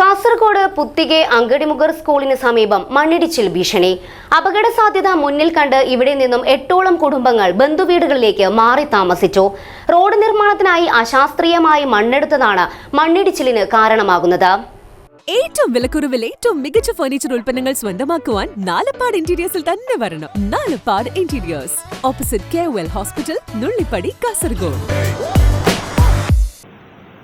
കാസർഗോഡ് പുത്തികെ അങ്കടിമുഖർ സ്കൂളിന് സമീപം മണ്ണിടിച്ചിൽ ഭീഷണി. അപകട സാധ്യത മുന്നിൽ കണ്ട് ഇവിടെ നിന്നും എട്ടോളം കുടുംബങ്ങൾ ബന്ധുവീടുകളിലേക്ക് മാറി താമസിച്ചു. റോഡ് നിർമ്മാണത്തിനായി അശാസ്ത്രീയമായി മണ്ണെടുത്തതാണ് മണ്ണിടിച്ചിലിന് കാരണമാകുന്നത്. ഏറ്റവും വിലക്കുറവിൽ ഏറ്റവും മികച്ച ഫർണിച്ചർ ഉൽപ്പന്നങ്ങൾ സ്വന്തമാക്കുവാൻ നാലപ്പാട് ഇന്റീരിയേഴ്സിൽ തന്നെ വരണം. Nalappad interiors opposite K hospital Nullippady Kasaragod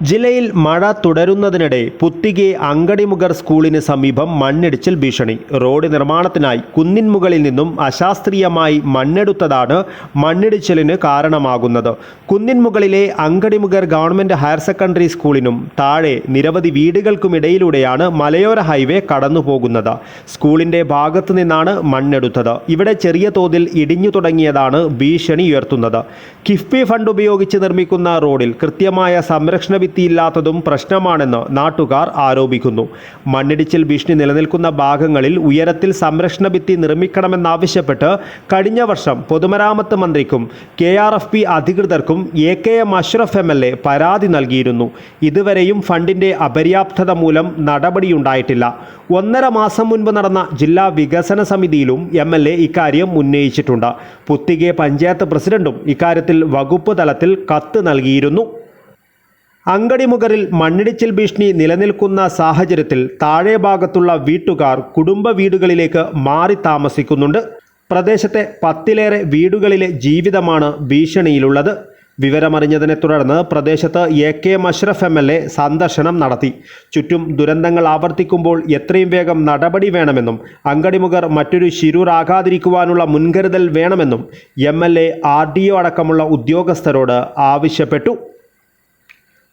ജില്ലയിൽ മഴ തുടരുന്നതിനിടെ പുത്തികെ അങ്കടിമുഗർ സ്കൂളിന് സമീപം മണ്ണിടിച്ചിൽ ഭീഷണി. റോഡ് നിർമ്മാണത്തിനായി കുന്നിൻമുകളിൽ നിന്നും അശാസ്ത്രീയമായി മണ്ണെടുത്തതാണ് മണ്ണിടിച്ചിലിന് കാരണമാകുന്നത്. കുന്നിൻമുകളിലെ അങ്കടിമുഗർ ഗവൺമെന്റ് ഹയർ സെക്കൻഡറി സ്കൂളിനും താഴെ നിരവധി വീടുകൾക്കുമിടയിലൂടെയാണ് മലയോര ഹൈവേ കടന്നുപോകുന്നത്. സ്കൂളിന്റെ ഭാഗത്തു നിന്നാണ് മണ്ണെടുത്തത്. ഇവിടെ ചെറിയ തോതിൽ ഇടിഞ്ഞു തുടങ്ങിയതാണ് ഭീഷണി ഉയർത്തുന്നത്. കിഫ്ബി ഫണ്ട് ഉപയോഗിച്ച് നിർമ്മിക്കുന്ന റോഡിൽ കൃത്യമായ സംരക്ഷണ ഭിത്തിയില്ലാത്തതും പ്രശ്നമാണെന്ന് നാട്ടുകാർ ആരോപിക്കുന്നു. മണ്ണിടിച്ചിൽ ഭീഷണി നിലനിൽക്കുന്ന ഭാഗങ്ങളിൽ ഉയരത്തിൽ സംരക്ഷണ ഭിത്തി നിർമ്മിക്കണമെന്നാവശ്യപ്പെട്ട് കഴിഞ്ഞ വർഷം പൊതുമരാമത്ത് മന്ത്രിക്കും K R F P അധികൃതർക്കും A K M Ashraf M L A പരാതി നൽകിയിരുന്നു. ഇതുവരെയും ഫണ്ടിന്റെ അപര്യാപ്തത മൂലം നടപടിയുണ്ടായിട്ടില്ല. ഒന്നര മാസം മുൻപ് നടന്ന ജില്ലാ വികസന സമിതിയിലും എം എൽ എ ഇക്കാര്യം ഉന്നയിച്ചിട്ടുണ്ട്. പുത്തികെ പഞ്ചായത്ത് പ്രസിഡന്റും ഇക്കാര്യത്തിൽ വകുപ്പ് തലത്തിൽ കത്ത് നൽകിയിരുന്നു. അങ്കടിമുഖറിൽ മണ്ണിടിച്ചിൽ ഭീഷണി നിലനിൽക്കുന്ന സാഹചര്യത്തിൽ താഴെ ഭാഗത്തുള്ള വീട്ടുകാർ കുടുംബ വീടുകളിലേക്ക് മാറി താമസിക്കുന്നുണ്ട്. പ്രദേശത്തെ പത്തിലേറെ വീടുകളിലെ ജീവിതമാണ് ഭീഷണിയിലുള്ളത്. വിവരമറിഞ്ഞതിനെ തുടർന്ന് പ്രദേശത്ത് A K Mashraf M L A സന്ദർശനം നടത്തി. ചുറ്റും ദുരന്തങ്ങൾ ആവർത്തിക്കുമ്പോൾ എത്രയും വേഗം നടപടി വേണമെന്നും അങ്കടിമുഖർ മറ്റൊരു ശിരൂറാകാതിരിക്കുവാനുള്ള മുൻകരുതൽ വേണമെന്നും M L A R D O അടക്കമുള്ള ഉദ്യോഗസ്ഥരോട് ആവശ്യപ്പെട്ടു.